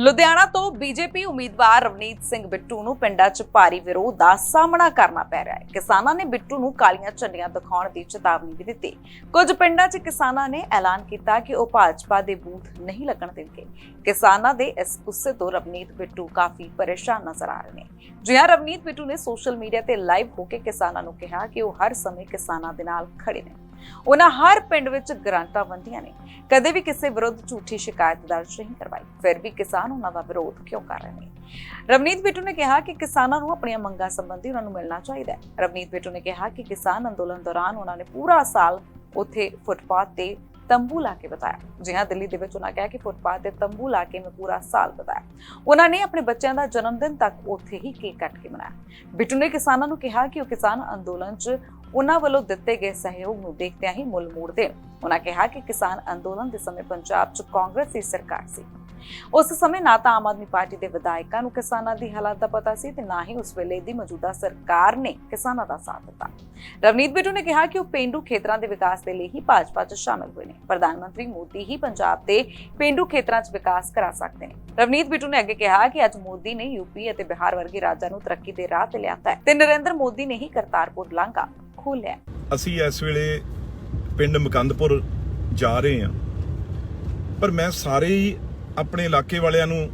ਲੁਧਿਆਣਾ ਤੋਂ ਬੀਜੇਪੀ ਉਮੀਦਵਾਰ ਰਵਨੀਤ ਸਿੰਘ ਬਿੱਟੂ ਨੂੰ ਪਿੰਡਾਂ 'ਚ ਭਾਰੀ ਵਿਰੋਧ ਦਾ ਸਾਹਮਣਾ ਕਰਨਾ ਪੈ ਰਿਹਾ ਹੈ। ਕਿਸਾਨਾਂ ਨੇ ਬਿੱਟੂ ਨੂੰ ਕਾਲੀਆਂ ਝੰਡੀਆਂ ਦਿਖਾਉਣ ਦੀ ਚੇਤਾਵਨੀ ਵੀ ਦਿੱਤੀ। ਕੁਝ ਪਿੰਡਾਂ 'ਚ ਕਿਸਾਨਾਂ ਨੇ ਐਲਾਨ ਕੀਤਾ ਕਿ ਉਹ ਭਾਜਪਾ ਦੇ ਬੂਥ ਨਹੀਂ ਲੱਗਣ ਦੇਣਗੇ ਕਿਸਾਨਾਂ ਦੇ ਇਸ ਗੁੱਸੇ ਤੋਂ ਰਵਨੀਤ ਬਿੱਟੂ ਕਾਫੀ ਪਰੇਸ਼ਾਨ ਨਜ਼ਰ ਆ ਰਹੇ ਨੇ। ਜਿਹਾ ਰਵਨੀਤ ਬਿੱਟੂ ਨੇ ਸੋਸ਼ਲ ਮੀਡੀਆ ਤੇ ਲਾਈਵ ਹੋ ਕੇ ਕਿਸਾਨਾਂ ਨੂੰ ਕਿਹਾ ਕਿ ਉਹ ਹਰ ਸਮੇਂ ਕਿਸਾਨਾਂ ਦੇ ਨਾਲ ਖੜੇ ਨੇ। ਉਹਨਾਂ ਹਰ ਪਿੰਡ ਵਿੱਚ ਗ੍ਰਾਂਟਾਂ ਵੰਡੀਆਂ ਨੇ। ਕਦੇ ਵੀ ਕਿਸੇ ਵਿਰੁੱਧ ਝੂਠੀ ਸ਼ਿਕਾਇਤ ਦਰਜ ਨਹੀਂ ਕਰਵਾਈ, ਫਿਰ ਵੀ ਕਿਸਾਨ ਉਹਨਾਂ ਦਾ ਵਿਰੋਧ ਕਿਉਂ ਕਰ ਰਹੇ ਨੇ? ਰਵਨੀਤ ਬਿੱਟੂ ਨੇ ਕਿਹਾ ਕਿ ਕਿਸਾਨਾਂ ਨੂੰ ਆਪਣੀਆਂ ਮੰਗਾਂ ਸੰਬੰਧੀ ਉਹਨਾਂ ਨੂੰ ਮਿਲਣਾ ਚਾਹੀਦਾ ਹੈ। ਰਵਨੀਤ ਬਿੱਟੂ ਨੇ ਕਿਹਾ ਕਿ ਕਿਸਾਨ ਅੰਦੋਲਨ ਦੌਰਾਨ ਉਹਨਾਂ ਨੇ ਪੂਰਾ ਸਾਲ ਉੱਥੇ ਫੁੱਟਪਾਥ ਤੇ ਤੰਬੂ ਲਾ ਕੇ ਬਤਾਇਆ। ਜੀ ਹਾਂ, ਦਿੱਲੀ ਦੇ ਵਿੱਚ ਉਹਨਾਂ ਕਿਹਾ ਕਿ ਫੁੱਟਪਾਥ ਤੇ ਤੰਬੂ ਲਾ ਕੇ ਮੈਂ ਪੂਰਾ ਸਾਲ ਬਤਾਇਆ। ਉਹਨਾਂ ਨੇ ਆਪਣੇ ਬੱਚਿਆਂ ਦਾ ਜਨਮ ਦਿਨ ਤੱਕ ਉੱਥੇ ਹੀ ਕੇਕ ਕੱਟ ਕੇ ਮਨਾਇਆ। ਬਿੱਟੂ ਨੇ ਕਿਸਾਨਾਂ ਨੂੰ ਕਿਹਾ ਕਿ ਉਹ ਕਿਸਾਨ ਅੰਦੋਲਨ 'ਚ ਉਹਨਾਂ ਵੱਲੋਂ ਦਿੱਤੇ ਗਏ ਸਹਿਯੋਗ ਨੂੰ ਦੇਖਦਿਆਂ ਹੀ ਮੁੱਲ ਮੋੜ ਦੇਣ ਉਹਨਾਂ ਕਿਹਾ ਕਿ ਕਿਸਾਨ ਅੰਦੋਲਨ ਦੇ ਸਮੇਂ ਪੰਜਾਬ 'ਚ ਕਾਂਗਰਸ ਦੀ ਸਰਕਾਰ ਸੀ। ਉਸ ਸਮੇਂ ਨਾ ਤਾਂ ਆਮ ਆਦਮੀ ਪਾਰਟੀ ਦੇ ਵਿਧਾਇਕਾਂ ਨੂੰ ਕਿਸਾਨਾਂ ਦੀ ਹਾਲਾਤ ਦਾ ਪਤਾ ਸੀ ਤੇ ਨਾ ਹੀ ਉਸ ਵੇਲੇ ਦੀ ਮੌਜੂਦਾ ਸਰਕਾਰ ਨੇ ਕਿਸਾਨਾਂ ਦਾ ਸਾਥ ਦਿੱਤਾ। ਰਵਨੀਤ ਬਿੱਟੂ ਨੇ ਕਿਹਾ ਕਿ ਉਹ ਪਿੰਡੂ ਖੇਤਰਾਂ ਦੇ ਵਿਕਾਸ ਦੇ ਲਈ ਹੀ ਭਾਜਪਾ 'ਚ ਸ਼ਾਮਲ ਹੋਏ ਨੇ। ਪ੍ਰਧਾਨ ਮੰਤਰੀ ਮੋਦੀ ਹੀ ਪੰਜਾਬ ਦੇ ਪਿੰਡੂ ਖੇਤਰਾਂ 'ਚ ਵਿਕਾਸ ਕਰਾ ਸਕਦੇ ਨੇ। ਰਵਨੀਤ ਬਿੱਟੂ ਨੇ ਅੱਗੇ ਕਿਹਾ ਕਿ ਅੱਜ ਮੋਦੀ ਨੇ ਯੂਪੀ ਅਤੇ ਬਿਹਾਰ ਵਰਗੇ ਰਾਜਾਂ ਨੂੰ ਤਰੱਕੀ ਦੇ ਰਾਹ ਤੇ ਲਿਆਤਾ ਹੈ ਤੇ ਨਰਿੰਦਰ ਮੋਦੀ ਨੇ ਹੀ ਕਰਤਾਰਪੁਰ ਲਾਂਘਾ। ਖੋਲ੍ਹਿਆ ਅਸੀਂ ਇਸ ਵੇਲੇ ਪਿੰਡ ਮਕੰਦਪੁਰ ਜਾ ਰਹੇ ਹਾਂ। ਪਰ ਮੈਂ ਸਾਰੇ ਹੀ ਆਪਣੇ ਇਲਾਕੇ ਵਾਲਿਆਂ ਨੂੰ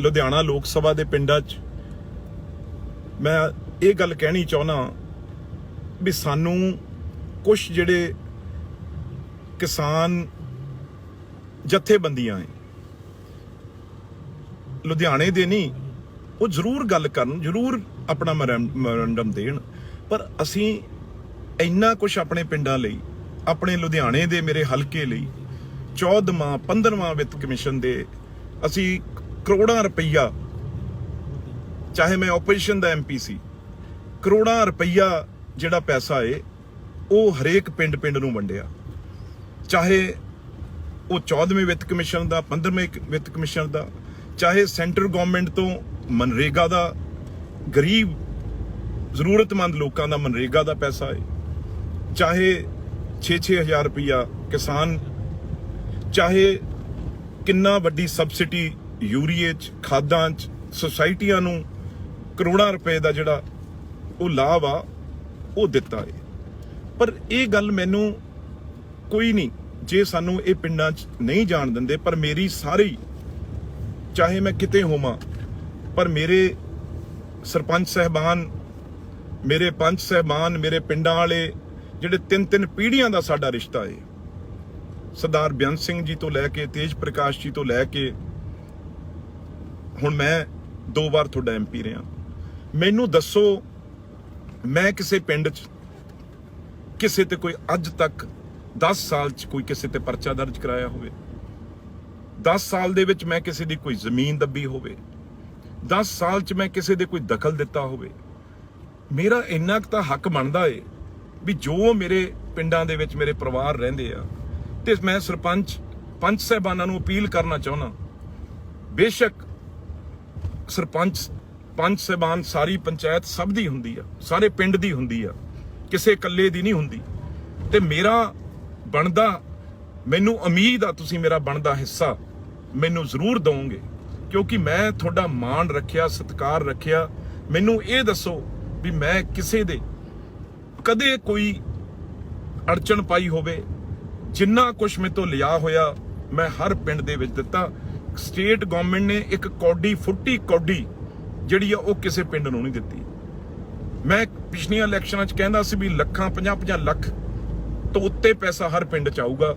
ਲੁਧਿਆਣਾ ਲੋਕ ਸਭਾ ਦੇ ਪਿੰਡਾਂ 'ਚ ਮੈਂ ਇਹ ਗੱਲ ਕਹਿਣੀ ਚਾਹੁੰਦਾ ਵੀ ਸਾਨੂੰ ਕੁਝ ਜਿਹੜੇ ਕਿਸਾਨ ਜਥੇਬੰਦੀਆਂ ਹੈ ਲੁਧਿਆਣੇ ਦੇ ਨਹੀਂ, ਉਹ ਜ਼ਰੂਰ ਗੱਲ ਕਰਨ, ਜ਼ਰੂਰ ਆਪਣਾ ਮੈਮੋਰੰਡਮ ਦੇਣ। ਪਰ ਅਸੀਂ ਇੰਨਾ ਕੁਝ ਆਪਣੇ ਪਿੰਡਾਂ ਲਈ, ਆਪਣੇ ਲੁਧਿਆਣੇ ਦੇ ਮੇਰੇ ਹਲਕੇ ਲਈ 14ਵਾਂ 15ਵਾਂ ਵਿੱਤ ਕਮਿਸ਼ਨ ਦੇ ਅਸੀਂ ਕਰੋੜਾਂ ਰੁਪਈਆ, ਚਾਹੇ ਮੈਂ ਆਪੋਜੀਸ਼ਨ ਦਾ ਐਮਪੀ ਸੀ, ਕਰੋੜਾਂ ਰੁਪਈਆ ਜਿਹੜਾ ਪੈਸਾ ਏ, ਉਹ ਹਰੇਕ ਪਿੰਡ ਪਿੰਡ ਨੂੰ ਵੰਡਿਆ। ਚਾਹੇ ਉਹ 14ਵੇਂ ਵਿੱਤ ਕਮਿਸ਼ਨ ਦਾ 15ਵੇਂ ਵਿੱਤ ਕਮਿਸ਼ਨ ਦਾ, ਚਾਹੇ ਸੈਂਟਰ ਗਵਰਨਮੈਂਟ ਤੋਂ ਮਨਰੇਗਾ ਦਾ, ਗਰੀਬ ਜ਼ਰੂਰਤਮੰਦ ਲੋਕਾਂ ਦਾ ਮਨਰੇਗਾ ਦਾ ਪੈਸਾ ਏ ਚਾਹੇ 6-6000 ਰੁਪਇਆ ਕਿਸਾਨ, ਚਾਹੇ ਕਿੰਨਾ ਵੱਡੀ ਸਬਸਿਡੀ ਯੂਰੀਏ ਚ, ਖਾਦਾਂ ਚ, ਸੁਸਾਇਟੀਆਂ ਨੂੰ ਕਰੋੜਾਂ ਰੁਪਏ ਦਾ ਜਿਹੜਾ ਉਹ ਲਾਭ ਆ, ਉਹ ਦਿੱਤਾ ਹੈ ਪਰ ਇਹ ਗੱਲ ਮੈਨੂੰ ਕੋਈ ਨਹੀਂ, ਜੇ ਸਾਨੂੰ ਇਹ ਪਿੰਡਾਂ 'ਚ ਨਹੀਂ ਜਾਣ ਦਿੰਦੇ, ਪਰ ਮੇਰੀ ਸਾਰੀ, ਚਾਹੇ ਮੈਂ ਕਿਤੇ ਹੋਵਾਂ, ਪਰ ਮੇਰੇ ਸਰਪੰਚ ਸਹਿਬਾਨ, ਮੇਰੇ ਪੰਚ ਸਹਿਬਾਨ, ਮੇਰੇ ਪਿੰਡਾਂ ਵਾਲੇ ਜਿਹੜੇ ਤਿੰਨ ਤਿੰਨ ਪੀੜ੍ਹੀਆਂ ਦਾ ਸਾਡਾ ਰਿਸ਼ਤਾ ਹੈ ਸਰਦਾਰ ਬੇਅੰਤ ਸਿੰਘ ਜੀ ਤੋਂ ਲੈ ਕੇ, ਤੇਜ ਪ੍ਰਕਾਸ਼ ਜੀ ਤੋਂ ਲੈ ਕੇ, ਹੁਣ ਮੈਂ ਦੋ ਵਾਰ ਤੁਹਾਡਾ ਐਮਪੀ ਰਿਹਾ। ਮੈਨੂੰ ਦੱਸੋ, ਮੈਂ ਕਿਸੇ ਪਿੰਡ 'ਚ ਕਿਸੇ ਤੇ ਕੋਈ ਅੱਜ ਤੱਕ 10 ਸਾਲ 'ਚ ਕੋਈ ਕਿਸੇ ਤੇ ਪਰਚਾ ਦਰਜ ਕਰਾਇਆ ਹੋਵੇ? 10 ਸਾਲ ਦੇ ਵਿੱਚ ਮੈਂ ਕਿਸੇ ਦੀ ਕੋਈ ਜ਼ਮੀਨ ਦੱਬੀ ਹੋਵੇ? 10 ਸਾਲ 'ਚ ਮੈਂ ਕਿਸੇ ਦੇ ਕੋਈ ਦਖਲ ਦਿੱਤਾ ਹੋਵੇ? ਮੇਰਾ ਇੰਨਾ ਕੁ ਤਾਂ ਹੱਕ ਬਣਦਾ ਏ ਵੀ ਜੋ ਮੇਰੇ ਪਿੰਡਾਂ ਦੇ ਵਿੱਚ ਮੇਰੇ ਪਰਿਵਾਰ ਰਹਿੰਦੇ ਆ, ਤੇ ਮੈਂ ਸਰਪੰਚ, ਪੰਚ ਸਹਿਬਾਨਾਂ ਨੂੰ ਅਪੀਲ ਕਰਨਾ ਚਾਹੁੰਦਾ। ਬੇਸ਼ੱਕ ਸਰਪੰਚ, ਪੰਚ ਸਹਿਬਾਨ ਸਾਰੀ ਪੰਚਾਇਤ ਸਭ ਦੀ ਹੁੰਦੀ ਆ, ਸਾਰੇ ਪਿੰਡ ਦੀ ਹੁੰਦੀ ਆ, ਕਿਸੇ ਇਕੱਲੇ ਦੀ ਨਹੀਂ ਹੁੰਦੀ। ਤੇ ਮੇਰਾ ਬਣਦਾ, ਮੈਨੂੰ ਉਮੀਦ ਆ ਤੁਸੀਂ ਮੇਰਾ ਬਣਦਾ ਹਿੱਸਾ, ਮੈਨੂੰ ਜ਼ਰੂਰ ਦਵੋਗੇ, ਕਿਉਂਕਿ ਮੈਂ ਤੁਹਾਡਾ ਮਾਣ ਰੱਖਿਆ, ਸਤਿਕਾਰ ਰੱਖਿਆ। ਮੈਨੂੰ ਇਹ ਦੱਸੋ ਵੀ ਮੈਂ ਕਿਸੇ ਦੇ ਕਦੇ ਕੋਈ ਅੜਚਣ ਪਾਈ ਹੋਵੇ, ਜਿੰਨਾ ਕੁਛ ਮੇਰੇ ਤੋਂ ਲਿਆ ਹੋਇਆ ਮੈਂ ਹਰ ਪਿੰਡ ਦੇ ਵਿੱਚ ਦਿੱਤਾ। ਸਟੇਟ ਗਵਰਨਮੈਂਟ ਨੇ ਇੱਕ ਕੌਡੀ, ਫੁੱਟੀ ਕੌਡੀ ਜਿਹੜੀ ਆ ਉਹ ਕਿਸੇ ਪਿੰਡ ਨੂੰ ਨਹੀਂ ਦਿੱਤੀ। ਮੈਂ ਪਿਛਲੀਆਂ ਇਲੈਕਸ਼ਨਾਂ 'ਚ ਕਹਿੰਦਾ ਸੀ ਵੀ ਲੱਖਾਂ 50-50 ਲੱਖ ਤੋਂ ਉੱਤੇ ਪੈਸਾ ਹਰ ਪਿੰਡ 'ਚ ਆਊਗਾ।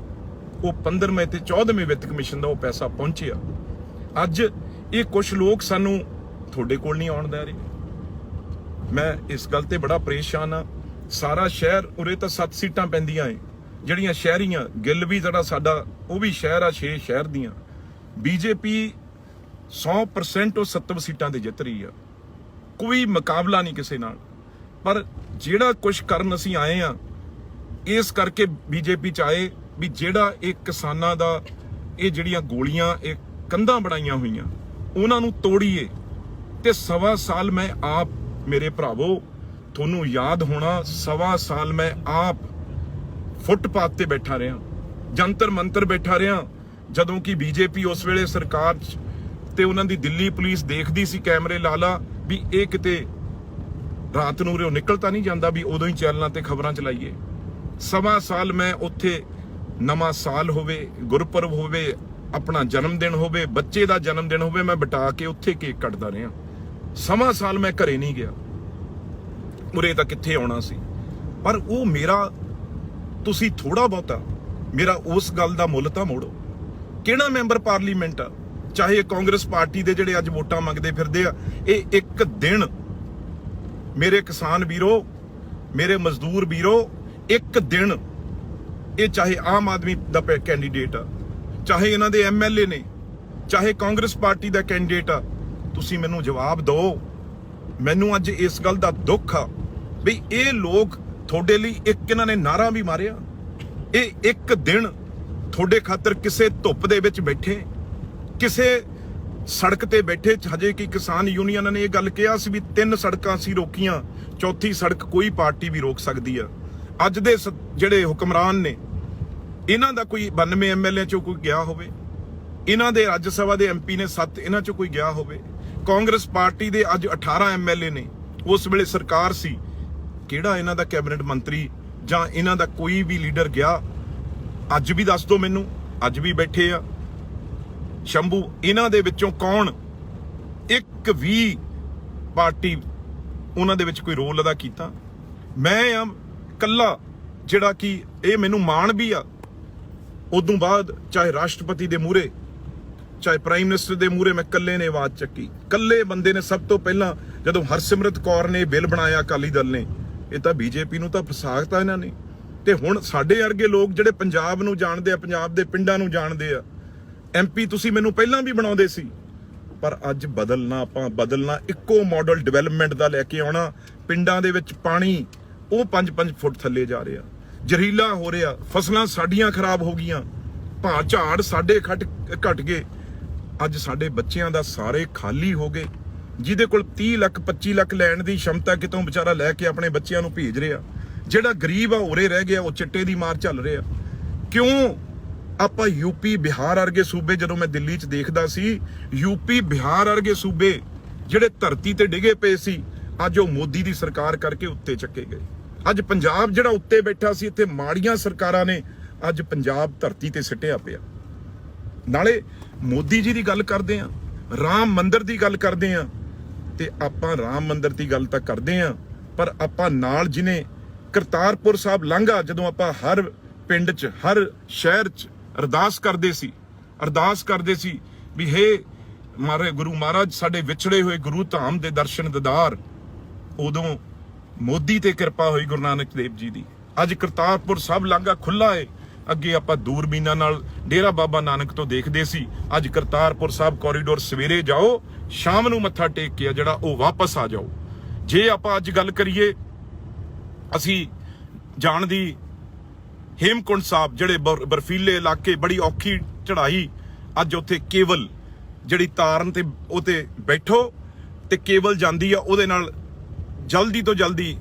ਉਹ 15ਵੇਂ ਤੇ 14ਵੇਂ ਵਿੱਤ ਕਮਿਸ਼ਨ ਦਾ ਉਹ ਪੈਸਾ ਪਹੁੰਚਿਆ। ਅੱਜ ਇਹ ਕੁਝ ਲੋਕ ਸਾਨੂੰ ਤੁਹਾਡੇ ਕੋਲ ਨਹੀਂ ਆਉਣ ਦੇ ਰਹੇ। ਮੈਂ ਇਸ ਗੱਲ ਤੇ ਬੜਾ ਪਰੇਸ਼ਾਨ ਆ ਸਾਰਾ ਸ਼ਹਿਰ ਉਰੇ ਤਾਂ 7 ਸੀਟਾਂ ਪੈਂਦੀਆਂ ਏ। ਜਿਹੜੀਆਂ ਸ਼ਹਿਰੀਆਂ, ਗਿੱਲ ਵੀ ਜਿਹੜਾ ਸਾਡਾ, ਉਹ ਵੀ ਸ਼ਹਿਰ ਆ 6 ਸ਼ਹਿਰ ਦੀਆਂ। ਬੀਜੇਪੀ 100% ਉਹ 70 ਸੀਟਾਂ ਤੇ ਜਿੱਤ ਰਹੀ ਆ। ਕੋਈ ਮੁਕਾਬਲਾ ਨਹੀਂ ਕਿਸੇ ਨਾਲ। ਪਰ ਜਿਹੜਾ ਕੁਝ ਕਰਨ ਅਸੀਂ ਆਏ ਆ, ਇਸ ਕਰਕੇ ਬੀਜੇਪੀ ਚ ਆਏ ਵੀ ਜਿਹੜਾ ਇਹ ਕਿਸਾਨਾਂ ਦਾ, ਇਹ ਜਿਹੜੀਆਂ ਗੋਲੀਆਂ, ਇਹ ਕੰਧਾਂ ਬਣਾਈਆਂ ਹੋਈਆਂ, ਉਹਨਾਂ ਨੂੰ ਤੋੜੀਏ। ਤੇ ਸਵਾ ਸਾਲ ਮੈਂ ਆਪ, ਮੇਰੇ ਭਰਾਵੋ ਤੁਹਾਨੂੰ ਯਾਦ ਹੋਣਾ ਸਵਾ ਸਾਲ ਮੈਂ ਆਪ ਫੁੱਟਪਾਥ ਤੇ ਬੈਠਾ ਰਿਹਾ। ਜੰਤਰ ਮੰਤਰ ਬੈਠਾ ਰਿਹਾ। ਜਦੋਂ ਕਿ ਬੀਜੇਪੀ ਉਸ ਵੇਲੇ ਸਰਕਾਰ 'ਚ ਤੇ ਉਹਨਾਂ ਦੀ ਦਿੱਲੀ ਪੁਲਿਸ ਦੇਖਦੀ ਸੀ ਕੈਮਰੇ ਲਾਲਾ ਵੀ ਇਹ ਕਿਤੇ ਰਾਤ ਨੂੰ ਰਿਓ ਨਿਕਲ ਤਾਂ ਨਹੀਂ ਜਾਂਦਾ ਵੀ ਉਦੋਂ ਹੀ ਚੈਨਲਾਂ ਤੇ ਖਬਰਾਂ ਚਲਾਈਏ। ਸਵਾ ਸਾਲ ਮੈਂ ਉੱਥੇ ਨਵਾਂ ਸਾਲ ਹੋਵੇ, ਗੁਰਪੁਰਬ ਹੋਵੇ, ਆਪਣਾ ਜਨਮ ਦਿਨ ਹੋਵੇ, ਬੱਚੇ ਦਾ ਜਨਮ ਦਿਨ ਹੋਵੇ, ਮੈਂ ਬਟਾ ਕੇ ਉੱਥੇ ਕੇਕ ਕੱਟਦਾ ਰਿਹਾ। ਸਵਾ ਸਾਲ ਮੈਂ ਘਰੇ ਨਹੀਂ ਗਿਆ। ਉਰੇ ਤਾਂ ਕਿੱਥੇ ਆਉਣਾ ਸੀ? ਪਰ ਉਹ ਮੇਰਾ, ਤੁਸੀਂ ਥੋੜਾ ਬਹੁਤਾ, ਮੇਰਾ ਉਸ ਗੱਲ ਦਾ ਮੁੱਲ ਤਾਂ ਮੋੜੋ। ਕਿਹੜਾ ਮੈਂਬਰ ਪਾਰਲੀਮੈਂਟ ਆ? ਚਾਹੇ ਇਹ ਕਾਂਗਰਸ ਪਾਰਟੀ ਦੇ ਜਿਹੜੇ ਅੱਜ ਵੋਟਾਂ ਮੰਗਦੇ ਫਿਰਦੇ ਆ, ਇਹ ਇੱਕ ਦਿਨ ਮੇਰੇ ਕਿਸਾਨ ਵੀਰੋ, ਮੇਰੇ ਮਜ਼ਦੂਰ ਵੀਰੋ, ਇੱਕ ਦਿਨ ਇਹ ਚਾਹੇ ਆਮ ਆਦਮੀ ਦਾ ਪੈ- ਕੈਂਡੀਡੇਟ ਆ, ਚਾਹੇ ਇਹਨਾਂ ਦੇ ਐਮਐਲਏ ਨੇ, ਚਾਹੇ ਕਾਂਗਰਸ ਪਾਰਟੀ ਦਾ ਕੈਂਡੀਡੇਟ ਆ, ਤੁਸੀਂ ਮੈਨੂੰ ਜਵਾਬ ਦਿਓ। ਮੈਨੂੰ ਅੱਜ ਇਸ ਗੱਲ ਦਾ ਦੁੱਖ ਆ। ਵੀ ਇਹ ਲੋਕ ਤੁਹਾਡੇ ਲਈ ਇੱਕ ਇਹਨਾਂ ਨੇ ਨਾਰਾ ਵੀ ਮਾਰਿਆ। ਇਹ ਇੱਕ ਦਿਨ ਤੁਹਾਡੇ ਖਾਤਰ ਕਿਸੇ ਧੁੱਪ ਦੇ ਵਿੱਚ ਬੈਠੇ, ਕਿਸੇ ਸੜਕ ਤੇ ਬੈਠੇ, ਹਜੇ ਕਿ ਕਿਸਾਨ ਯੂਨੀਅਨਾਂ ਨੇ ਇਹ ਗੱਲ ਕਿਹਾ ਸੀ ਵੀ ਤਿੰਨ ਸੜਕਾਂ ਸੀ ਰੋਕੀਆਂ, ਚੌਥੀ ਸੜਕ ਕੋਈ ਪਾਰਟੀ ਵੀ ਰੋਕ ਸਕਦੀ ਆ। ਅੱਜ ਦੇ ਸ- ਜਿਹੜੇ ਹੁਕਮਰਾਨ ਨੇ, ਇਹਨਾਂ ਦਾ ਕੋਈ 92 ਐਮਐਲਏ ਚੋਂ ਕੋਈ ਗਿਆ ਹੋਵੇ, ਇਹਨਾਂ ਦੇ ਰਾਜ ਸਭਾ ਦੇ ਐਮਪੀ ਨੇ 7 ਇਹਨਾਂ ਚੋਂ ਕੋਈ ਗਿਆ ਹੋਵੇ, ਕਾਂਗਰਸ ਪਾਰਟੀ ਦੇ ਅੱਜ 18 ਐਮਐਲਏ ਨੇ, ਉਸ ਵੇਲੇ ਸਰਕਾਰ ਸੀ ਕਿਹੜਾ ਇਹਨਾਂ ਦਾ ਕੈਬਨਿਟ ਮੰਤਰੀ ਜਾਂ ਇਹਨਾਂ ਦਾ ਕੋਈ ਵੀ ਲੀਡਰ ਗਿਆ? ਅੱਜ ਵੀ ਦੱਸ ਦਿਓ ਮੈਨੂੰ। ਅੱਜ ਵੀ ਬੈਠੇ ਆ। ਸ਼ੰਭੂ, ਇਹਨਾਂ ਦੇ ਵਿੱਚੋਂ ਕੌਣ ਇੱਕ ਵੀ ਪਾਰਟੀ ਉਹਨਾਂ ਦੇ ਵਿੱਚ ਕੋਈ ਰੋਲ ਅਦਾ ਕੀਤਾ? ਮੈਂ ਆ ਕੱਲਾ ਜਿਹੜਾ ਕਿ ਇਹ ਮੈਨੂੰ ਮਾਣ ਵੀ ਆ। ਉਦੋਂ ਬਾਅਦ ਚਾਹੇ ਰਾਸ਼ਟਰਪਤੀ ਦੇ ਮੂਹਰੇ, ਚਾਹੇ ਪ੍ਰਾਈਮ ਮਿਨਿਸਟਰ ਦੇ ਮੂਹਰੇ ਮੈਂ ਕੱਲੇ ਨੇ ਆਵਾਜ਼ ਚੱਕੀ। ਕੱਲੇ ਬੰਦੇ ਨੇ ਸਭ ਤੋਂ ਪਹਿਲਾਂ ਜਦੋਂ ਹਰਸਿਮਰਤ ਕੌਰ ਨੇ ਬਿੱਲ ਬਣਾਇਆ ਅਕਾਲੀ ਦਲ ਨੇ ਇਹ ਤਾਂ ਬੀਜੇਪੀ ਨੂੰ ਤਾਂ ਫਸਾਖਤਾ ਇਹਨਾਂ ਨੇ। ਤੇ ਹੁਣ ਸਾਡੇ ਵਰਗੇ ਲੋਕ ਜਿਹੜੇ ਪੰਜਾਬ ਨੂੰ ਜਾਣਦੇ ਆ, ਪੰਜਾਬ ਦੇ ਪਿੰਡਾਂ ਨੂੰ ਜਾਣਦੇ ਆ ਐਮਪੀ ਤੁਸੀਂ ਮੈਨੂੰ ਪਹਿਲਾਂ ਵੀ ਬਣਾਉਂਦੇ ਸੀ। ਪਰ ਅੱਜ ਬਦਲਣਾ, ਆਪਾਂ ਬਦਲਣਾ, ਇੱਕੋ ਮਾਡਲ ਡਿਵੈਲਪਮੈਂਟ ਦਾ ਲੈ ਕੇ ਆਉਣਾ, ਪਿੰਡਾਂ ਦੇ ਵਿੱਚ ਪਾਣੀ, ਉਹ 5-5 ਫੁੱਟ ਥੱਲੇ ਜਾ ਰਿਹਾ। ਜ਼ਹਿਰੀਲਾ ਹੋ ਰਿਹਾ, ਫਸਲਾਂ ਸਾਡੀਆਂ ਖਰਾਬ ਹੋ ਗਈਆਂ ਭਾਂ ਝਾੜ ਸਾਡੇ ਘਟ ਘਟ ਗਏ। ਅੱਜ ਸਾਡੇ ਬੱਚਿਆਂ ਦਾ ਸਾਰੇ ਖਾਲੀ ਹੋ ਗਏ। ਜਿਹਦੇ ਕੋਲ 30 ਲੱਖ 25 ਲੱਖ ਲੈਣ ਦੀ ਸ਼ਮਤਾ ਕਿਤੋਂ ਵਿਚਾਰਾ ਲੈ ਕੇ ਆਪਣੇ ਬੱਚਿਆਂ ਨੂੰ ਭੇਜ ਰਿਹਾ। ਜਿਹੜਾ ਗਰੀਬ ਆ, ਉਰੇ ਰਹਿ ਗਿਆ, ਉਹ ਚਿੱਟੇ ਦੀ ਮਾਰ ਚੱਲ ਰਿਹਾ। ਕਿਉਂ? ਆਪਾਂ ਯੂਪੀ ਬਿਹਾਰ ਵਰਗੇ ਸੂਬੇ, ਜਦੋਂ ਮੈਂ ਦਿੱਲੀ 'ਚ ਦੇਖਦਾ ਸੀ ਯੂਪੀ ਬਿਹਾਰ ਵਰਗੇ ਸੂਬੇ ਜਿਹੜੇ ਧਰਤੀ ਤੇ ਡਿੱਗੇ ਪਏ ਸੀ, ਅੱਜ ਉਹ ਮੋਦੀ ਦੀ ਸਰਕਾਰ ਕਰਕੇ ਉੱਤੇ ਚੱਕੇ ਗਏ। ਅੱਜ ਪੰਜਾਬ ਜਿਹੜਾ ਉੱਤੇ ਬੈਠਾ ਸੀ, ਇੱਥੇ ਮਾੜੀਆਂ ਸਰਕਾਰਾਂ ਨੇ ਅੱਜ ਪੰਜਾਬ ਧਰਤੀ ਤੇ ਸਿੱਟਿਆ ਪਿਆ। ਨਾਲੇ ਮੋਦੀ ਜੀ ਦੀ ਗੱਲ ਕਰਦੇ ਆ, ਰਾਮ ਮੰਦਿਰ ਦੀ ਗੱਲ ਕਰਦੇ ਆ ਤੇ ਆਪਾਂ ਰਾਮ ਮੰਦਿਰ ਦੀ ਗੱਲ ਤਾਂ ਕਰਦੇ ਆ ਪਰ ਆਪਾਂ ਨਾਲ ਜਿਨੇ ਕਰਤਾਰਪੁਰ ਸਾਹਿਬ ਲਾਂਘਾ, ਜਦੋਂ ਆਪਾਂ ਹਰ ਪਿੰਡ 'ਚ, ਹਰ ਸ਼ਹਿਰ 'ਚ ਅਰਦਾਸ ਕਰਦੇ ਸੀ, ਅਰਦਾਸ ਕਰਦੇ ਸੀ ਵੀ ਹੇ ਮਾਰੇ ਗੁਰੂ ਮਹਾਰਾਜ, ਸਾਡੇ ਵਿਛੜੇ ਹੋਏ ਗੁਰੂ ਧਾਮ ਦੇ ਦਰਸ਼ਨ ਦਿਦਾਰ, ਉਦੋਂ ਮੋਦੀ ਤੇ ਕਿਰਪਾ ਹੋਈ ਗੁਰੂ ਨਾਨਕ ਦੇਵ ਜੀ ਦੀ। ਅੱਜ ਕਰਤਾਰਪੁਰ ਸਾਹਿਬ ਲਾਂਘਾ ਖੁੱਲਾ ਏ, ਅੱਗੇ ਆਪਾਂ ਦੂਰਬੀਨਾਂ ਨਾਲ ਡੇਰਾ ਬਾਬਾ ਨਾਨਕ ਤੋਂ ਦੇਖਦੇ ਸੀ, ਅੱਜ ਕਰਤਾਰਪੁਰ ਸਾਹਿਬ ਕੋਰੀਡੋਰ ਸਵੇਰੇ ਜਾਓ ਸ਼ਾਮ ਨੂੰ ਮੱਥਾ ਟੇਕ ਕੇ ਆ, ਜਿਹੜਾ ਉਹ ਵਾਪਸ ਆ ਜਾਓ। ਜੇ ਆਪਾਂ ਅੱਜ ਗੱਲ ਕਰੀਏ, ਅਸੀਂ ਜਾਣ ਦੀ ਹੇਮਕੁੰਡ ਸਾਹਿਬ, ਜਿਹੜੇ ਬਰ- ਬਰਫੀਲੇ ਇਲਾਕੇ, ਬੜੀ ਔਖੀ ਚੜ੍ਹਾਈ, ਅੱਜ ਉੱਥੇ ਕੇਵਲ ਜਿਹੜੀ ਤਾਰਨ ਤੇ ਉਤੇ ਬੈਠੋ ਤੇ ਕੇਵਲ ਜਾਂਦੀ ਆ, ਉਹਦੇ ਨਾਲ ਜਲਦੀ ਤੋਂ ਜਲਦੀ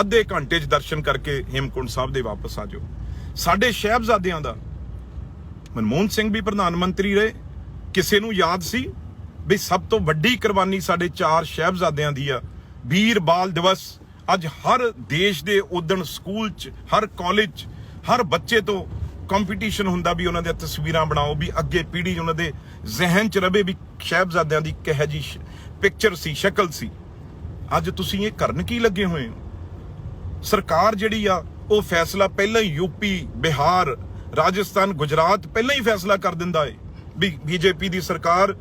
ਅੱਧੇ ਘੰਟੇ 'ਚ ਦਰਸ਼ਨ ਕਰਕੇ ਹੇਮਕੁੰਡ ਸਾਹਿਬ ਦੇ ਵਾਪਸ ਆ ਜਾਓ। ਸਾਡੇ ਸ਼ਹਿਬਜ਼ਾਦਿਆਂ ਦਾ ਮਨਮੋਹਨ ਸਿੰਘ ਵੀ ਪ੍ਰਧਾਨ ਮੰਤਰੀ ਰਹੇ, ਕਿਸੇ ਨੂੰ ਯਾਦ ਸੀ? ਵੀ ਸਭ ਤੋਂ ਵੱਡੀ ਕੁਰਬਾਨੀ ਸਾਡੇ ਚਾਰ ਸ਼ਹਿਬਜ਼ਾਦਿਆਂ ਦੀ ਆ। ਵੀਰ ਬਾਲ ਦਿਵਸ, ਅੱਜ ਹਰ ਦੇਸ਼ ਦੇ ਉਦਣ ਸਕੂਲ 'ਚ, ਹਰ ਕਾਲਜ 'ਚ, ਹਰ ਬੱਚੇ ਤੋਂ ਕੰਪੀਟੀਸ਼ਨ ਹੁੰਦਾ ਵੀ ਉਹਨਾਂ ਦੀਆਂ ਤਸਵੀਰਾਂ ਬਣਾਓ, ਵੀ ਅੱਗੇ ਪੀੜ੍ਹੀ ਉਹਨਾਂ ਦੇ ਜ਼ਿਹਨ 'ਚ ਰਵੇ ਵੀ ਸ਼ਹਿਬਜ਼ਾਦਿਆਂ ਦੀ ਕਿਹੋ ਜੀ ਪਿਕਚਰ ਸੀ, ਸ਼ਕਲ ਸੀ। ਅੱਜ ਤੁਸੀਂ ਇਹ ਕਰਨ ਕੀ ਲੱਗੇ ਹੋਏ ਹੋ? ਸਰਕਾਰ ਜਿਹੜੀ ਆ, ਉਹ ਫੈਸਲਾ ਪਹਿਲਾਂ ਹੀ ਯੂਪੀ ਬਿਹਾਰ, ਰਾਜਸਥਾਨ, ਗੁਜਰਾਤ ਪਹਿਲਾਂ ਹੀ ਫੈਸਲਾ ਕਰ ਦਿੰਦਾ ਏ। ਵੀ ਬੀਜੇਪੀ ਦੀ ਸਰਕਾਰ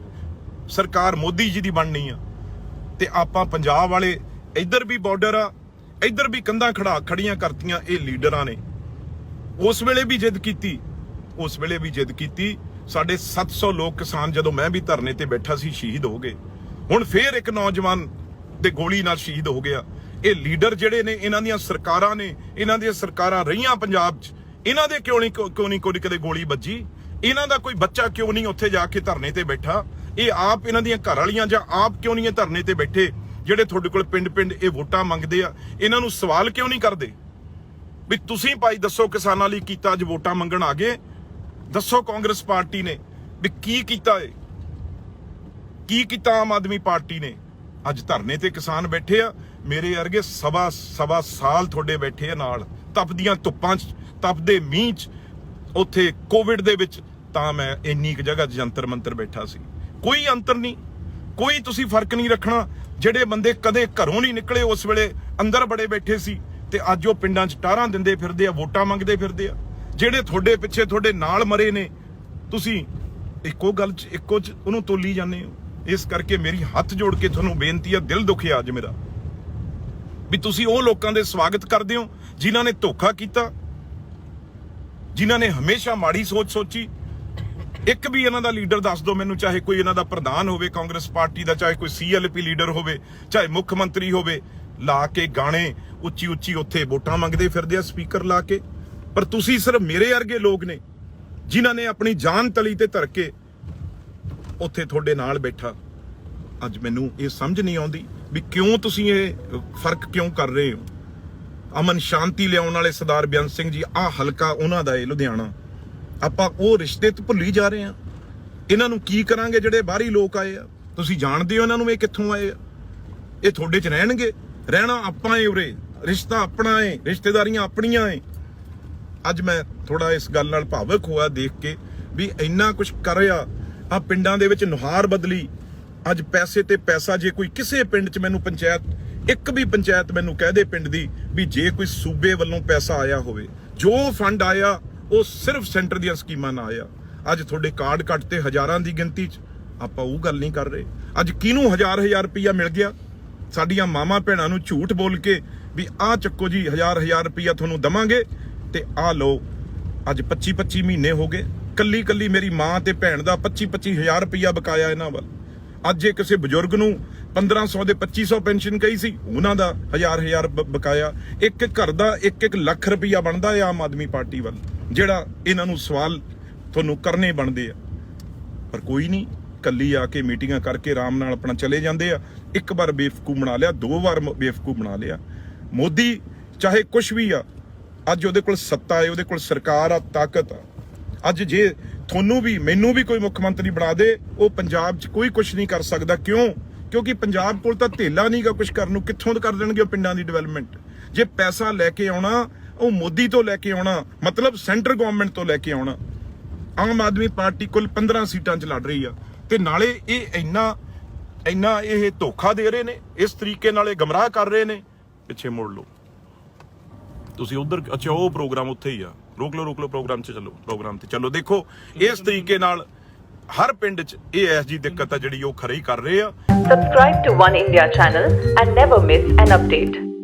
ਸਰਕਾਰ ਮੋਦੀ ਜੀ ਦੀ ਬਣਨੀ ਆ। ਤੇ ਆਪਾਂ ਪੰਜਾਬ ਵਾਲੇ ਇੱਧਰ ਵੀ ਬਾਰਡਰ ਆ, ਇੱਧਰ ਵੀ ਕੰਧਾਂ ਖੜਾ ਖੜੀਆਂ ਕਰਤੀਆਂ ਇਹ ਲੀਡਰਾਂ ਨੇ। ਉਸ ਵੇਲੇ ਵੀ ਜਿੱਦ ਕੀਤੀ, ਉਸ ਵੇਲੇ ਵੀ ਜਿੱਦ ਕੀਤੀ। ਸਾਡੇ 700 ਲੋਕ ਕਿਸਾਨ ਜਦੋਂ ਮੈਂ ਵੀ ਧਰਨੇ ਤੇ ਬੈਠਾ ਸੀ, ਸ਼ਹੀਦ ਹੋ ਗਏ। ਹੁਣ ਫੇਰ ਇੱਕ ਨੌਜਵਾਨ ਦੇ ਗੋਲੀ ਨਾਲ ਸ਼ਹੀਦ ਹੋ ਗਿਆ। ਇਹ ਲੀਡਰ ਜਿਹੜੇ ਨੇ, ਇਹਨਾਂ ਦੀਆਂ ਸਰਕਾਰਾਂ ਨੇ, ਇਹਨਾਂ ਦੀਆਂ ਸਰਕਾਰਾਂ ਰਹੀਆਂ ਪੰਜਾਬ 'ਚ। ਇਹਨਾਂ ਦੇ ਕਿਉਂ ਨਹੀਂ ਕਿਉਂ ਨਹੀਂ ਕੋਈ ਕਦੇ ਗੋਲੀ ਵੱਜੀ? ਇਹਨਾਂ ਦਾ ਕੋਈ ਬੱਚਾ ਕਿਉਂ ਨਹੀਂ ਉੱਥੇ ਜਾ ਕੇ ਧਰਨੇ ਤੇ ਬੈਠਾ? ਇਹ ਆਪ ਇਹਨਾਂ ਦੀਆਂ ਘਰ ਵਾਲੀਆਂ ਜਾਂ ਆਪ ਕਿਉਂ ਨਹੀਂ ਇਹ ਧਰਨੇ ਤੇ ਬੈਠੇ? ਜਿਹੜੇ ਤੁਹਾਡੇ ਕੋਲ ਪਿੰਡ-ਪਿੰਡ ਇਹ ਵੋਟਾਂ ਮੰਗਦੇ ਆ, ਇਹਨਾਂ ਨੂੰ ਸਵਾਲ ਕਿਉਂ ਨਹੀਂ ਕਰਦੇ? ਵੀ ਤੁਸੀਂ ਭਾਈ ਦੱਸੋ ਕਿਸਾਨਾਂ ਲਈ ਕੀਤਾ ਅੱਜ ਵੋਟਾਂ ਮੰਗਣ ਆ ਗਏ? ਦੱਸੋ ਕਾਂਗਰਸ ਪਾਰਟੀ ਨੇ ਵੀ ਕੀ ਕੀਤਾ ਏ ਕੀ ਕੀਤਾ ਆਮ ਆਦਮੀ ਪਾਰਟੀ ਨੇ? ਅੱਜ ਧਰਨੇ ਤੇ ਕਿਸਾਨ ਬੈਠੇ ਆ, ਮੇਰੇ ਵਰਗੇ ਸਵਾ ਸਵਾ ਸਾਲ ਤੁਹਾਡੇ ਬੈਠੇ ਆ ਨਾਲ। ਤਪਦੀਆਂ ਧੁੱਪਾਂ 'ਚ, ਤਪਦੇ ਮੀਂਹ 'ਚ, ਉੱਥੇ ਕੋਵਿਡ ਦੇ ਵਿੱਚ ਤਾਂ ਮੈਂ ਇੰਨੀ ਕੁ ਜਗ੍ਹਾ 'ਚ ਜੰਤਰ ਮੰਤਰ ਬੈਠਾ ਸੀ। ਕੋਈ ਅੰਤਰ ਨਹੀਂ, ਕੋਈ ਤੁਸੀਂ ਫ਼ਰਕ ਨਹੀਂ ਰੱਖਣਾ। ਜਿਹੜੇ ਬੰਦੇ ਕਦੇ ਘਰੋਂ ਨਹੀਂ ਨਿਕਲੇ ਉਸ ਵੇਲੇ, ਅੰਦਰ ਬੜੇ ਬੈਠੇ ਸੀ ਤੇ ਅੱਜ ਉਹ ਪਿੰਡਾਂ 'ਚ ਟਾਰਾਂ ਦਿੰਦੇ ਫਿਰਦੇ ਆ, ਵੋਟਾਂ ਮੰਗਦੇ ਫਿਰਦੇ ਆ। ਜਿਹੜੇ ਤੁਹਾਡੇ ਪਿੱਛੇ ਤੁਹਾਡੇ ਨਾਲ ਮਰੇ ਨੇ, ਤੁਸੀਂ ਇੱਕੋ ਗੱਲ 'ਚ, ਇੱਕੋ 'ਚ ਉਹਨੂੰ ਤੋਲੀ ਜਾਂਦੇ ਹੋ। ਇਸ ਕਰਕੇ ਮੇਰੀ ਹੱਥ ਜੋੜ ਕੇ ਤੁਹਾਨੂੰ ਬੇਨਤੀ ਆ, ਦਿਲ ਦੁਖਿਆ ਅੱਜ ਮੇਰਾ। ਵੀ ਤੁਸੀਂ ਉਹ ਲੋਕਾਂ ਦੇ ਸਵਾਗਤ ਕਰਦੇ ਹੋ, ਜਿਨ੍ਹਾਂ ਨੇ ਧੋਖਾ ਕੀਤਾ, ਜਿਨ੍ਹਾਂ ਨੇ ਹਮੇਸ਼ਾ ਮਾੜੀ ਸੋਚ ਸੋਚੀ ਇੱਕ ਵੀ ਇਹਨਾਂ ਦਾ ਲੀਡਰ ਦੱਸ ਦਿਓ ਮੈਨੂੰ, ਚਾਹੇ ਕੋਈ ਇਹਨਾਂ ਦਾ ਪ੍ਰਧਾਨ ਹੋਵੇ ਕਾਂਗਰਸ ਪਾਰਟੀ ਦਾ, ਚਾਹੇ ਕੋਈ ਸੀਐਲਪੀ ਲੀਡਰ ਹੋਵੇ, ਚਾਹੇ ਮੁੱਖ ਮੰਤਰੀ ਹੋਵੇ, ਲਾ ਕੇ ਗਾਣੇ ਉੱਚੀ ਉੱਚੀ ਉੱਥੇ ਵੋਟਾਂ ਮੰਗਦੇ ਫਿਰਦੇ ਆ ਸਪੀਕਰ ਲਾ ਕੇ। ਪਰ ਤੁਸੀਂ ਸਿਰਫ ਮੇਰੇ ਵਰਗੇ ਲੋਕ ਨੇ, ਜਿਨ੍ਹਾਂ ਨੇ ਆਪਣੀ ਜਾਨ ਤਲੀ ਤੇ ਧਰ ਕੇ ਉੱਥੇ ਤੁਹਾਡੇ ਨਾਲ ਬੈਠਾ। ਅੱਜ ਮੈਨੂੰ ਇਹ ਸਮਝ ਨਹੀਂ ਆਉਂਦੀ ਵੀ ਕਿਉਂ ਤੁਸੀਂ ਇਹ ਫ਼ਰਕ ਕਿਉਂ ਕਰ ਰਹੇ ਹੋ? ਅਮਨ ਸ਼ਾਂਤੀ ਲਿਆਉਣ ਵਾਲੇ ਸਰਦਾਰ ਬਿਆਨ ਸਿੰਘ ਜੀ ਆ ਹਲਕਾ ਉਹਨਾਂ ਦਾ ਏ, ਲੁਧਿਆਣਾ। ਆਪਾਂ ਉਹ ਰਿਸ਼ਤੇ ਤੋਂ ਭੁੱਲੀ ਜਾ ਰਹੇ ਆ ਇਹਨਾਂ ਨੂੰ ਕੀ ਕਰਾਂਗੇ ਜਿਹੜੇ ਬਾਹਰੀ ਲੋਕ ਆਏ ਆ? ਤੁਸੀਂ ਜਾਣਦੇ ਹੋ ਇਹਨਾਂ ਨੂੰ ਇਹ ਕਿੱਥੋਂ ਆਏ ਆ? ਇਹ ਤੁਹਾਡੇ 'ਚ ਰਹਿਣਗੇ। ਰਹਿਣਾ ਆਪਾਂ ਏ ਉਰੇ। ਰਿਸ਼ਤਾ ਆਪਣਾ ਏ। ਰਿਸ਼ਤੇਦਾਰੀਆਂ ਆਪਣੀਆਂ ਏ। ਅੱਜ ਮੈਂ ਥੋੜਾ ਇਸ ਗੱਲ ਨਾਲ ਭਾਵਕ ਹੋਇਆ ਦੇਖ ਕੇ ਵੀ ਇੰਨਾ ਕੁਝ ਕਰਿਆ ਆ। ਪਿੰਡਾਂ ਦੇ ਵਿੱਚ ਨੁਹਾਰ ਬਦਲੀ। ਅੱਜ ਪੈਸੇ ਤੇ ਪੈਸਾ ਜੇ ਕੋਈ ਕਿਸੇ ਪਿੰਡ 'ਚ ਮੈਨੂੰ ਪੰਚਾਇਤ, ਇੱਕ ਵੀ ਪੰਚਾਇਤ ਮੈਨੂੰ ਕਹਿ ਦੇ ਪਿੰਡ ਦੀ ਵੀ ਜੇ ਕੋਈ ਸੂਬੇ ਵੱਲੋਂ ਪੈਸਾ ਆਇਆ ਹੋਵੇ, ਜੋ ਫੰਡ ਆਇਆ ਉਹ ਸਿਰਫ ਸੈਂਟਰ ਦੀਆਂ ਸਕੀਮਾਂ ਨਾਲ ਆਇਆ। ਅੱਜ ਤੁਹਾਡੇ ਕਾਰਡ ਕੱਟ ਤੇ ਹਜ਼ਾਰਾਂ ਦੀ ਗਿਣਤੀ 'ਚ ਆਪਾਂ ਉਹ ਗੱਲ ਨਹੀਂ ਕਰ ਰਹੇ। ਅੱਜ ਕਿਹਨੂੰ ਹਜ਼ਾਰ ਹਜ਼ਾਰ ਰੁਪਈਆ ਮਿਲ ਗਿਆ? ਸਾਡੀਆਂ ਮਾਮਾ ਭੈਣਾਂ ਨੂੰ ਝੂਠ ਬੋਲ ਕੇ ਵੀ ਆਹ ਚੱਕੋ ਜੀ, ਹਜ਼ਾਰ ਹਜ਼ਾਰ ਰੁਪਈਆ ਤੁਹਾਨੂੰ ਦਵਾਂਗੇ ਤੇ ਆਹ ਲਓ, ਅੱਜ 25 25 ਮਹੀਨੇ ਹੋ ਗਏ। ਕੱਲੀ ਕੱਲੀ ਮੇਰੀ ਮਾਂ ਤੇ ਭੈਣ ਦਾ 25 25 ਹਜ਼ਾਰ ਰੁਪਈਆ ਬਕਾਇਆ ਇਹਨਾਂ ਵੱਲ। ਅੱਜ ਇਹ ਕਿਸੇ ਬਜ਼ੁਰਗ ਨੂੰ 1500 ਦੇ 2500 ਪੈਨਸ਼ਨ ਕਹੀ ਸੀ, ਉਹਨਾਂ ਦਾ ਹਜ਼ਾਰ ਹਜ਼ਾਰ ਬਕਾਇਆ। ਇੱਕ ਇੱਕ ਘਰ ਦਾ ਇੱਕ ਇੱਕ ਲੱਖ ਰੁਪਈਆ ਬਣਦਾ ਹੈ ਆਮ ਆਦਮੀ ਪਾਰਟੀ ਵੱਲ। ਜਿਹੜਾ ਇਹਨਾਂ ਨੂੰ ਸਵਾਲ ਤੁਹਾਨੂੰ ਕਰਨੇ ਬਣਦੇ ਆ। ਪਰ ਕੋਈ ਨਹੀਂ ਕੱਲੀ ਆ ਕੇ ਮੀਟਿੰਗਾਂ ਕਰਕੇ ਆਰਾਮ ਨਾਲ ਆਪਣਾ ਚਲੇ ਜਾਂਦੇ ਆ। ਇੱਕ ਵਾਰ ਬੇਵਕੂਫ ਬਣਾ ਲਿਆ, ਦੋ ਵਾਰ ਮ- ਬਣਾ ਲਿਆ। ਮੋਦੀ ਚਾਹੇ ਕੁਝ ਵੀ ਆ, ਅੱਜ ਉਹਦੇ ਕੋਲ ਸੱਤਾ ਹੈ ਉਹਦੇ ਕੋਲ ਸਰਕਾਰ ਆ, ਤਾਕਤ ਆ। ਅੱਜ ਜੇ ਤੁਹਾਨੂੰ ਵੀ, ਮੈਨੂੰ ਵੀ ਕੋਈ ਮੁੱਖ ਮੰਤਰੀ ਬਣਾ ਦੇ, ਉਹ ਪੰਜਾਬ 'ਚ ਕੋਈ ਕੁਝ ਨਹੀਂ ਕਰ ਸਕਦਾ। ਕਿਉਂ? ਕਿਉਂਕਿ ਪੰਜਾਬ ਕੋਲ ਤਾਂ ਧੇਲਾ ਨਹੀਂਗਾ ਕੁਝ ਕਰਨ ਨੂੰ। ਕਿੱਥੋਂ ਕਰ ਦੇਣਗੇ ਉਹ ਪਿੰਡਾਂ ਦੀ ਡਿਵੈਲਪਮੈਂਟ ਜੇ ਪੈਸਾ ਲੈ ਕੇ ਆਉਣਾ ਉਹ ਮੋਦੀ ਤੋਂ ਲੈ ਕੇ ਆਉਣਾ, ਮਤਲਬ ਸੈਂਟਰ ਗਵਰਨਮੈਂਟ ਤੋਂ ਲੈ ਕੇ ਆਉਣਾ। ਆਮ ਆਦਮੀ ਪਾਰਟੀ ਕੁੱਲ 15 ਸੀਟਾਂ 'ਚ ਲੜ ਰਹੀ ਆ। ਤੇ ਨਾਲੇ ਇਹ ਇੰਨਾ ਇੰਨਾ ਇਹ ਧੋਖਾ ਦੇ ਰਹੇ ਨੇ, ਇਸ ਤਰੀਕੇ ਨਾਲ ਇਹ ਗਮਰਾਹ ਕਰ ਰਹੇ ਨੇ, ਪਿੱਛੇ ਮੁੜ ਲਓ। ਤੁਸੀਂ ਉਧਰ, ਅੱਛਾ, ਉਹ ਪ੍ਰੋਗਰਾਮ ਉੱਥੇ ਹੀ ਆ। ਰੋਕ ਲਓ ਰੋਕ ਲਓ, ਪ੍ਰੋਗਰਾਮ 'ਚ ਚੱਲੋ, ਪ੍ਰੋਗਰਾਮ ਤੇ ਚੱਲੋ। ਦੇਖੋ, ਇਸ ਤਰੀਕੇ ਨਾਲ ਹਰ ਪਿੰਡ 'ਚ ਇਹ ਐਸ ਜੀ ਦਿੱਕਤ ਆ ਜਿਹੜੀ ਉਹ ਖਰੀ ਕਰ ਰਹੇ ਆ। Subscribe to One India channel and never miss an update.